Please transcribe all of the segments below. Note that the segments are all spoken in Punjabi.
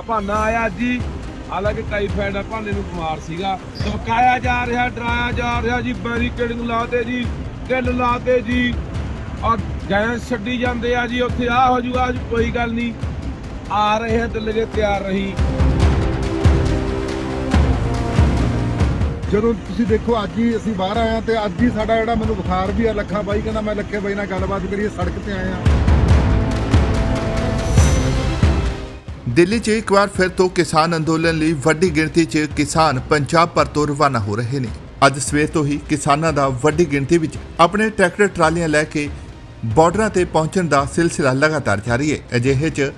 ਭਾਨਾ ਆਇਆ ਜੀ। ਹਾਲਾਂਕਿ ਟਾਈਫਾਇਡ ਆ ਭਾਨੇ ਨੂੰ ਬਿਮਾਰ ਸੀਗਾ। ਧਮਕਾਇਆ ਜਾ ਰਿਹਾ, ਡਰਾਇਆ ਜਾ ਰਿਹਾ ਜੀ ਬੈਰੀਕੇਡ ਬੈਰੀਕੇਡਿੰਗ ਲਾਤੇ ਜੀ ਕਿੱਲ ਲਾਤੇ ਜੀ। ਔਰ ਗੈਸ ਛੱਡੀ ਜਾਂਦੇ ਆ ਜੀ ਉੱਥੇ। ਆ ਹੋ ਜੂਗਾ ਜੀ ਕੋਈ ਗੱਲ ਨਹੀਂ। ਆ ਰਹੇ ਆ ਦਿਲ ਦੇ ਤਿਆਰ ਰਹੀ। ਜਦੋਂ ਤੁਸੀਂ ਦੇਖੋ, ਅੱਜ ਹੀ ਅਸੀਂ ਬਾਹਰ ਆਏ ਹਾਂ ਤੇ ਅੱਜ ਹੀ ਸਾਡਾ ਜਿਹੜਾ ਮੈਨੂੰ ਬੁਖਾਰ ਵੀ ਆ ਲੱਖਾ ਬਾਈ, ਕਹਿੰਦਾ ਮੈਂ ਲੱਖੇ ਬਾਈ ਨਾਲ ਗੱਲਬਾਤ ਕਰੀਏ, ਸੜਕ ਤੇ ਆਏ ਹਾਂ ਦਿੱਲੀ 'ਚ ਇੱਕ ਵਾਰ ਫਿਰ ਤੋਂ ਕਿਸਾਨ ਅੰਦੋਲਨ ਲਈ ਵੱਡੀ ਗਿਣਤੀ 'ਚ ਕਿਸਾਨ ਪੰਜਾਬ ਭਰ ਤੋਂ ਰਵਾਨਾ ਹੋ ਰਹੇ ਨੇ। ਅੱਜ ਸਵੇਰ ਤੋਂ ਹੀ ਕਿਸਾਨਾਂ ਦਾ ਵੱਡੀ ਗਿਣਤੀ ਵਿੱਚ ਆਪਣੇ ਟਰੈਕਟਰ ਟਰਾਲੀਆਂ ਲੈ ਕੇ ਬਾਰਡਰਾਂ ਤੇ ਪਹੁੰਚਣ ਦਾ ਸਿਲਸਿਲਾ ਲਗਾਤਾਰ ਜਾਰੀ ਹੈ। ਅਜਿਹੇ 'ਚ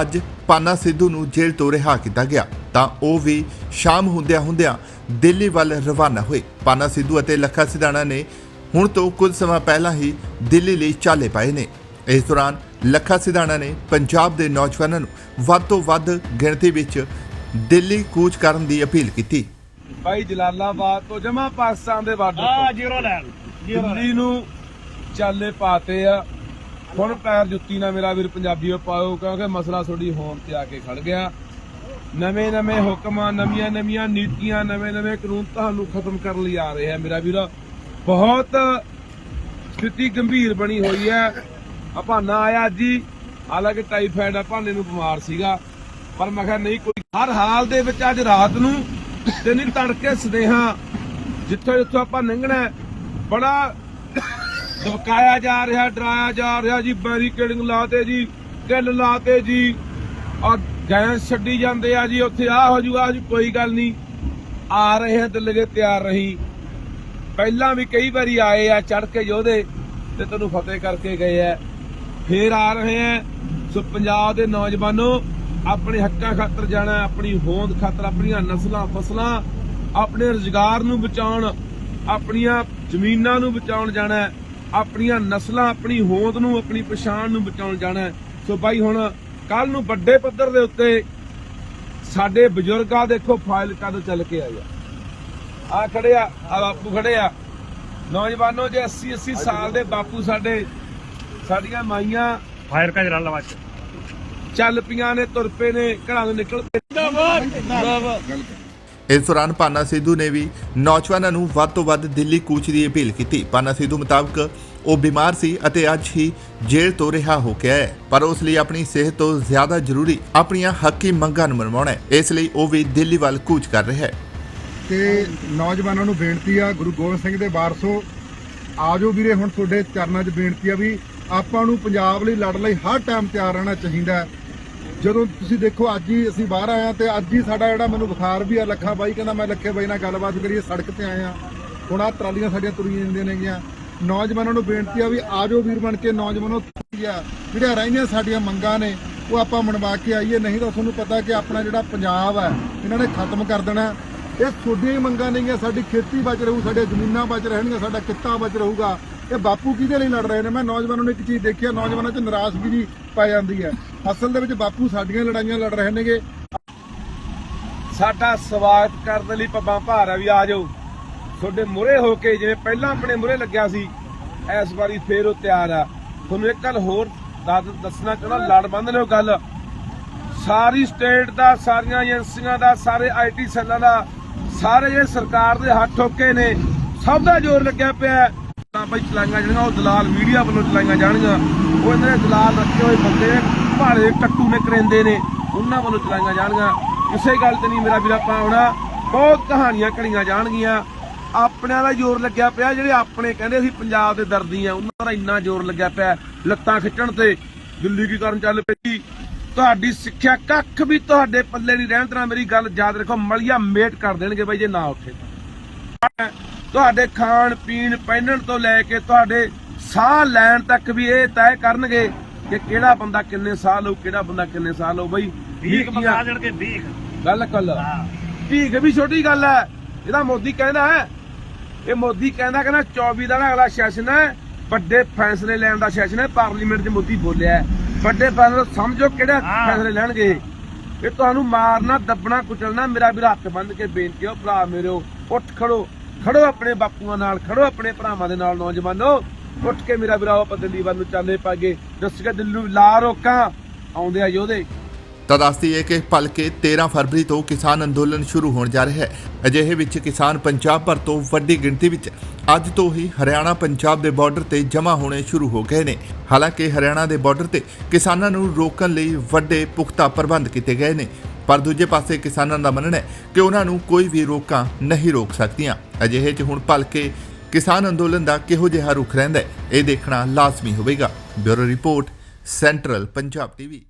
ਅੱਜ ਪਾਨਾ ਸਿੱਧੂ ਨੂੰ ਜੇਲ੍ਹ ਤੋਂ ਰਿਹਾ ਕੀਤਾ ਗਿਆ। ਤਾਂ ਉਹ ਵੀ ਸ਼ਾਮ ਹੁੰਦਿਆਂ ਹੁੰਦਿਆਂ ਦਿੱਲੀ ਵੱਲ ਰਵਾਨਾ ਹੋਏ। ਪਾਨਾ ਸਿੱਧੂ ਅਤੇ ਲੱਖਾ ਸਿਧਾਣਾ ਨੇ ਹੁਣ ਤੋਂ ਕੁਝ ਸਮਾਂ ਪਹਿਲਾਂ ਹੀ ਦਿੱਲੀ ਲਈ ਚਾਲੇ ਪਾਏ ਨੇ। ਇਸ ਦੌਰਾਨ ਲੱਖਾ ਸਿਧਾਣਾ ਨੇ ਪੰਜਾਬ ਦੇ ਨੌਜਵਾਨਾਂ ਨੂੰ ਵੱਧ ਤੋਂ ਵੱਧ ਗਿਣਤੀ ਵਿੱਚ ਦਿੱਲੀ ਕੂਚ ਕਰਨ ਦੀ ਅਪੀਲ ਕੀਤੀ। ਭਾਈ ਜਲਾਲਾਬਾਦ ਤੋਂ ਜਮਾ ਪਾਕਿਸਤਾਨ ਦੇ ਬਾਰਡਰ ਆ ਤੋਂ। ਜੀਰੋ ਲੈਣ ਦਿੱਲੀ ਨੂੰ ਚਾਲੇ ਪਾਤੇ ਆ। ਹੁਣ ਪੈਰ ਜੁੱਤੀ ਨਾ ਮੇਰਾ ਵੀਰ ਪੰਜਾਬੀਓ ਪਾਓ ਕਿਉਂਕਿ ਮਸਲਾ ਤੁਹਾਡੀ ਹੋਣ ਤੇ ਆ ਕੇ ਖੜ ਗਿਆ। ਨਵੇਂ ਨਵੇਂ ਹੁਕਮਾਂ ਨਵੀਆਂ ਨਵੀਆਂ ਨੀਤੀਆਂ ਨਵੇਂ ਨਵੇਂ ਕਾਨੂੰਨ ਤੁਹਾਨੂੰ ਖਤਮ ਕਰਨ ਲਈ ਆ ਰਹੇ ਆ ਮੇਰਾ ਵੀਰ ਬਹੁਤ ਸਥਿਤੀ ਗੰਭੀਰ ਬਣੀ ਹੋਈ ਹੈ। ਭਾਨਾ ਆਇਆ ਜੀ। ਹਾਲਾਂਕਿ ਟਾਈਫਾਇਡ ਆ, ਭਾਨੇ ਨੂੰ ਬਿਮਾਰ ਸੀਗਾ। ਪਰ ਮੈਂ ਕਿਹਾ ਨਹੀਂ, ਕੋਈ ਹਰ ਹਾਲ ਦੇ ਵਿੱਚ ਅੱਜ ਰਾਤ ਨੂੰ ਤੇ ਨਹੀਂ ਤੜਕੇ ਸਦੇਹਾ ਜਿੱਥੋਂ ਜਿੱਥੋਂ ਆਪਾਂ ਲੰਘਣਾ ਬੜਾ ਧਮਕਾਇਆ ਜਾ ਰਿਹਾ, ਡਰਾਇਆ ਜਾ ਰਿਹਾ ਜੀ ਬੈਰੀਕੇਡਿੰਗ ਲਾਤੇ ਜੀ ਕਿੱਲ ਲਾਤੇ ਜੀ। ਔਰ ਗੈਸ ਛੱਡੀ ਜਾਂਦੇ ਆ ਜੀ ਉੱਥੇ ਆ ਹੋ ਜੂਗਾ ਜੀ, ਕੋਈ ਗੱਲ ਨਹੀਂ। ਆ ਰਹੇ ਆ, ਦਿਲ ਦੇ ਤਿਆਰ ਰਹੀ। ਪਹਿਲਾਂ ਵੀ ਕਈ ਵਾਰੀ ਆਏ ਆ ਚੜ ਕੇ ਯੋਧੇ ਤੇ ਤੈਨੂੰ ਫਤਿਹ ਕਰਕੇ ਗਏ ਆ। ਫੇਰ ਆ ਰਹੇ ਆ। ਸੋ ਪੰਜਾਬ ਦੇ ਨੌਜਵਾਨੋ ਆਪਣੇ ਹੱਕਾਂ ਖਾਤਰ ਜਾਣਾ ਹੈ, ਆਪਣੀ ਹੋਂਦ ਖਾਤਰ ਆਪਣੀਆਂ ਨਸਲਾਂ ਫਸਲਾਂ ਆਪਣੇ ਰੁਜ਼ਗਾਰ ਨੂੰ ਬਚਾਉਣ ਆਪਣੀਆਂ ਜ਼ਮੀਨਾਂ ਨੂੰ ਬਚਾਉਣ ਜਾਣਾ ਹੈ, ਆਪਣੀਆਂ ਨਸਲਾਂ ਆਪਣੀ ਹੋਂਦ ਨੂੰ ਆਪਣੀ ਪਛਾਣ ਨੂੰ ਬਚਾਉਣ ਜਾਣਾ। ਹੈ। ਸੋ ਬਾਈ ਹੁਣ ਕੱਲ ਨੂੰ ਵੱਡੇ ਪੱਧਰ ਦੇ ਉੱਤੇ ਸਾਡੇ ਬਜ਼ੁਰਗਾਂ ਦੇਖੋ ਫਾਈਲ ਕਦੋਂ ਚੱਲ ਕੇ ਆਇਆ ਆ। ਖੜੇ ਆ ਬਾਪੂ ਖੜੇ ਆ। ਨੌਜਵਾਨੋ ਜੇ 80 80 ਸਾਲ ਦੇ ਬਾਪੂ ਸਾਡੇ ਸਾਡੀਆਂ ਮਾਈਆਂ ਫਾਇਰ ਕਾ ਜਲਾਲਾ ਵਾਚ ਚੱਲ ਪੀਆਂ ਨੇ ਤੁਰ ਪਏ ਨੇ ਘਰਾਂ ਤੋਂ ਨਿਕਲ ਪਏ। ਇਸ ਦੌਰਾਨ ਪਾਨਾ ਸਿੱਧੂ ਨੇ ਵੀ ਨੌਜਵਾਨਾਂ ਨੂੰ ਵੱਧ ਤੋਂ ਵੱਧ ਦਿੱਲੀ ਕੂਚ ਦੀ ਅਪੀਲ ਕੀਤੀ। ਪਾਨਾ ਸਿੱਧੂ ਮੁਤਾਬਕ ਉਹ ਬਿਮਾਰ ਸੀ ਅਤੇ ਅੱਜ ਹੀ ਜੇਲ੍ਹ ਤੋਂ ਰਿਹਾ ਹੋ ਕੇ ਆਇਆ ਹੈ। ਪਰ ਉਸ ਲਈ ਆਪਣੀ ਸਿਹਤ ਤੋਂ ਜ਼ਿਆਦਾ ਜ਼ਰੂਰੀ ਆਪਣੀਆਂ ਹੱਕੀ ਮੰਗਾਂ ਨੂੰ ਮਨਵਾਉਣਾ ਹੈ। ਇਸ ਲਈ ਉਹ ਵੀ ਦਿੱਲੀ ਵੱਲ ਕੂਚ ਕਰ ਰਿਹਾ ਹੈ। ਤੇ ਨੌਜਵਾਨਾਂ ਨੂੰ ਬੇਨਤੀ ਆ ਗੁਰੂ ਗੋਬਿੰਦ ਸਿੰਘ ਦੇ ਵਾਰਸੋ ਆਜੋ ਵੀਰੇ ਹੁਣ ਤੁਹਾਡੇ ਚਰਨਾਂ 'ਚ ਬੇਨਤੀ ਆ ਵੀ ਆਪਾਂ ਨੂੰ ਪੰਜਾਬ ਲਈ ਲੜਨ ਲਈ ਹਰ ਟਾਈਮ ਤਿਆਰ ਰਹਿਣਾ ਚਾਹੀਦਾ ਜਦੋਂ ਤੁਸੀਂ ਦੇਖੋ, ਅੱਜ ਹੀ ਅਸੀਂ ਬਾਹਰ ਆਏ ਹਾਂ ਤੇ ਅੱਜ ਹੀ ਸਾਡਾ ਜਿਹੜਾ ਮੈਨੂੰ ਬੁਖਾਰ ਵੀ ਆ ਲੱਖਾ, ਬਾਈ ਕਹਿੰਦਾ ਮੈਂ ਲੱਖੇ ਬਾਈ ਨਾਲ ਗੱਲਬਾਤ ਕਰੀਏ, ਸੜਕ ਤੇ ਆਏ ਹਾਂ। ਹੁਣ ਆ ਟਰਾਲੀਆਂ ਸਾਡੀਆਂ ਤੁਰੀਆਂ ਜਾਂਦੀਆਂ ਨੇਗੀਆਂ। ਨੌਜਵਾਨਾਂ ਨੂੰ ਬੇਨਤੀ ਆ ਵੀ ਆਜੋ ਵੀਰ ਬਣ ਕੇ, ਨੌਜਵਾਨੋ ਆ? ਜਿਹੜੀਆਂ ਰਹਿੰਦੀਆਂ ਸਾਡੀਆਂ ਮੰਗਾਂ ਨੇ, ਉਹ ਆਪਾਂ ਮਨਵਾ ਕੇ ਆਈਏ। ਨਹੀਂ ਤਾਂ ਤੁਹਾਨੂੰ ਪਤਾ ਕਿ ਆਪਣਾ ਜਿਹੜਾ ਪੰਜਾਬ ਹੈ ਇਹਨਾਂ ਨੇ ਖਤਮ ਕਰ ਦੇਣਾ। ਇਹ ਤੁਹਾਡੀਆਂ ਹੀ ਮੰਗਾਂ ਨੇਗੀਆਂ, ਸਾਡੀ ਖੇਤੀ ਬਚ ਰਹੂ, ਸਾਡੀਆਂ ਜ਼ਮੀਨਾਂ ਬਚ ਰਹਿਣਗੀਆਂ, ਸਾਡਾ ਕਿੱਤਾ ਬਚ ਰਹੂਗਾ। ਇਹ ਬਾਪੂ ਕਿਹਦੇ ਲਈ ਲੜ ਰਹੇ ਨੇ? ਮੈਂ ਨੌਜਵਾਨਾਂ ਨੂੰ ਇੱਕ ਚੀਜ਼ ਦੇਖੀ ਆ, ਨੌਜਵਾਨਾਂ 'ਚ ਨਿਰਾਸ਼ਗੀ ਪੈ ਜਾਂਦੀ ਹੈ। ਅਸਲ ਦੇ ਵਿੱਚ ਬਾਪੂ ਸਾਡੀਆਂ ਲੜਾਈਆਂ ਲੜ ਰਹੇ ਨੇਗੇ। ਸਾਡਾ ਸਵਾਗਤ ਕਰਨ ਦੇ ਲਈ ਪੱਬਾਂ ਭਾਰ ਆ ਵੀ ਆ ਜਾਓ। ਤੁਹਾਡੇ ਮੁਰੇ ਹੋ ਕੇ ਜਿਵੇਂ ਪਹਿਲਾਂ ਆਪਣੇ ਮੁਰੇ ਲੱਗਿਆ ਸੀ, ਇਸ ਵਾਰੀ ਫੇਰ ਉਹ ਤਿਆਰ ਆ। ਤੁਹਾਨੂੰ ਇੱਕ ਗੱਲ ਹੋਰ ਦੱਸਣਾ ਚਾਹੁੰਦਾ ਲੜ ਬੰਦ ਨੇ ਉਹ ਗੱਲ। ਸਾਰੀ ਸਟੇਟ ਦਾ, ਸਾਰੀਆਂ ਏਜੰਸੀਆਂ ਦਾ, ਸਾਰੇ ਆਈਟੀ ਸੈੱਲਾਂ ਦਾ, ਸਾਰੇ ਇਹ ਸਰਕਾਰ ਦੇ ਹੱਥ ਠੋਕੇ ਨੇ। ਸਭ ਦਾ ਜ਼ੋਰ ਲੱਗਿਆ ਪਿਆ। ਹੈ। ਚਲਾਈਆਂ ਜਿਹੜੀਆਂ ਉਹ ਦਲਾਲ ਮੀਡੀਆ ਵੱਲੋਂ ਚਲਾਈਆਂ ਜਾਣਗੀਆਂ। ਉਹ ਇਹਨਾਂ ਦੇ ਦਲਾਲ ਰੱਖੇ ਹੋਏ ਬੰਦੇ ਨੇ ਟੱਟੂ ਨੇ ਕਰੇਂਦੇ ਨੇ, ਉਹਨਾਂ ਵੱਲੋਂ ਚਲਾਈਆਂ ਜਾਣਗੀਆਂ। ਕਿਸੇ ਗੱਲ ਤੇ ਨਹੀਂ ਮੇਰਾ ਵੀਰ, ਆਪਾਂ ਆਉਣਾ ਬਹੁਤ ਕਹਾਣੀਆਂ ਕੜੀਆਂ ਜਾਣਗੀਆਂ। ਆਪਣਿਆਂ ਦਾ ਜ਼ੋਰ ਲੱਗਿਆ ਪਿਆ, ਜਿਹੜੇ ਆਪਣੇ ਕਹਿੰਦੇ ਸੀ ਪੰਜਾਬ ਦੇ ਦਰਦੀ ਆ, ਉਹਨਾਂ ਦਾ ਇੰਨਾ ਜ਼ੋਰ ਲੱਗਿਆ ਪਿਆ, ਲੱਤਾਂ ਖਿੱਚਣ ਤੇ। ਦਿੱਲੀ ਕੀ ਕਰਨ ਚੱਲ ਪਈ? ਤੁਹਾਡੀ ਸਿੱਖਿਆ ਕੱਖ ਵੀ ਤੁਹਾਡੇ ਪੱਲੇ ਨਹੀਂ ਰਹਿਣ ਤਰਾ ਮੇਰੀ ਗੱਲ ਯਾਦ ਰੱਖੋ, ਮਲਿਆ ਮੇਟ ਕਰ ਦੇਣਗੇ ਬਾਈ ਜੇ ਨਾ ਉੱਠੇ ਤੁਹਾਡੇ ਖਾਣ ਪੀਣ ਪਹਿਨਣ ਤੋਂ ਲੈ ਕੇ ਤੁਹਾਡੇ ਸਾਹ ਲੈਣ ਤੱਕ ਵੀ ਇਹ ਤੈਅ ਕਰਨਗੇ ਕਿ ਕਿਹੜਾ ਬੰਦਾ ਕਿੰਨੇ ਸਾਲ ਹੋ ਕਿਹੜਾ ਬੰਦਾ ਕਿੰਨੇ ਸਾਲ ਹੋ ਬਈ ਵੀਕ ਮਕਾ ਦੇਣ ਕੇ ਵੀਕ ਗੱਲ ਕੱਲ ਠੀਕ ਵੀ ਛੋਟੀ ਗੱਲ ਹੈ। ਇਹਦਾ ਮੋਦੀ ਕਹਿੰਦਾ ਹੈ। ਇਹ ਮੋਦੀ ਕਹਿੰਦਾ ਕਹਿੰਦਾ 24 ਦਾ ਅਗਲਾ ਸੈਸ਼ਨ ਹੈ। ਵੱਡੇ ਫੈਸਲੇ ਲੈਣ ਦਾ ਸੈਸ਼ਨ ਹੈ। ਪਾਰਲੀਮੈਂਟ 'ਚ ਮੋਦੀ ਬੋਲਿਆ। ਵੱਡੇ ਫੈਸਲੇ ਸਮਝੋ ਕਿਹੜੇ। ਫੈਸਲੇ ਲੈਣਗੇ। ਇਹ ਤੁਹਾਨੂੰ ਮਾਰਨਾ ਦੱਬਣਾ ਕੁਚਲਣਾ ਮੇਰਾ ਵੀ ਹੱਥ ਬੰਨ ਕੇ ਬੇਨਤੀ ਹੈ। ਭਰਾ ਮੇਰਿਓ ਉੱਠ ਖੜੋ। ਖੜੋ ਆਪਣੇ ਬਾਪੂਆਂ ਨਾਲ, ਖੜੋ ਆਪਣੇ ਭਰਾਵਾਂ ਦੇ ਨਾਲ, ਨੌਜਵਾਨੋ। ਉੱਠ ਕੇ ਮੇਰਾ ਵੀਰਾ ਆਪਾਂ ਦਿੱਲੀ ਵੱਲ ਨੂੰ ਚੱਲੇ ਪਾਗੇ। ਦੱਸ ਕੇ ਦਿੱਲੀ ਲਾ ਰੋਕਾਂ। ਆਉਂਦੇ ਆ ਯੋਧੇ ਤਾਂ ਦੱਸਦੀ ਹੈ ਕਿ ਭਲਕੇ 13 ਫਰਵਰੀ ਤੋਂ ਕਿਸਾਨ ਅੰਦੋਲਨ ਸ਼ੁਰੂ ਹੋਣ ਜਾ ਰਿਹਾ ਹੈ। ਅਜਿਹੇ ਵਿੱਚ ਕਿਸਾਨ ਪੰਜਾਬ ਭਰ ਤੋਂ ਵੱਡੀ ਗਿਣਤੀ ਵਿੱਚ ਅੱਜ ਤੋਂ ਹੀ ਹਰਿਆਣਾ ਪੰਜਾਬ ਦੇ ਬਾਰਡਰ ਤੇ ਜਮ੍ਹਾਂ ਹੋਣੇ ਸ਼ੁਰੂ ਹੋ ਗਏ ਨੇ। ਹਾਲਾਂਕਿ ਹਰਿਆਣਾ ਦੇ ਬਾਰਡਰ ਤੇ ਕਿਸਾਨਾਂ ਨੂੰ ਰੋਕਣ ਲਈ ਵੱਡੇ ਪੁਖਤਾ ਪ੍ਰਬੰਧ ਕੀਤੇ ਗਏ ਨੇ। ਪਰ ਦੂਜੇ ਪਾਸੇ ਕਿਸਾਨਾਂ ਦਾ ਮੰਨਣਾ ਹੈ ਕਿ ਉਹਨਾਂ ਨੂੰ ਕੋਈ ਵੀ ਰੋਕਾਂ ਨਹੀਂ ਰੋਕ ਸਕਦੀਆਂ। ਅਜਿਹੇ 'ਚ ਹੁਣ ਭਲਕੇ ਕਿਸਾਨ ਅੰਦੋਲਨ ਦਾ ਕਿਹੋ ਜਿਹਾ ਰੁਖ ਰਹਿੰਦਾ ਹੈ, ਇਹ ਦੇਖਣਾ ਲਾਜ਼ਮੀ ਹੋਵੇਗਾ। Bureau report, central Punjab TV.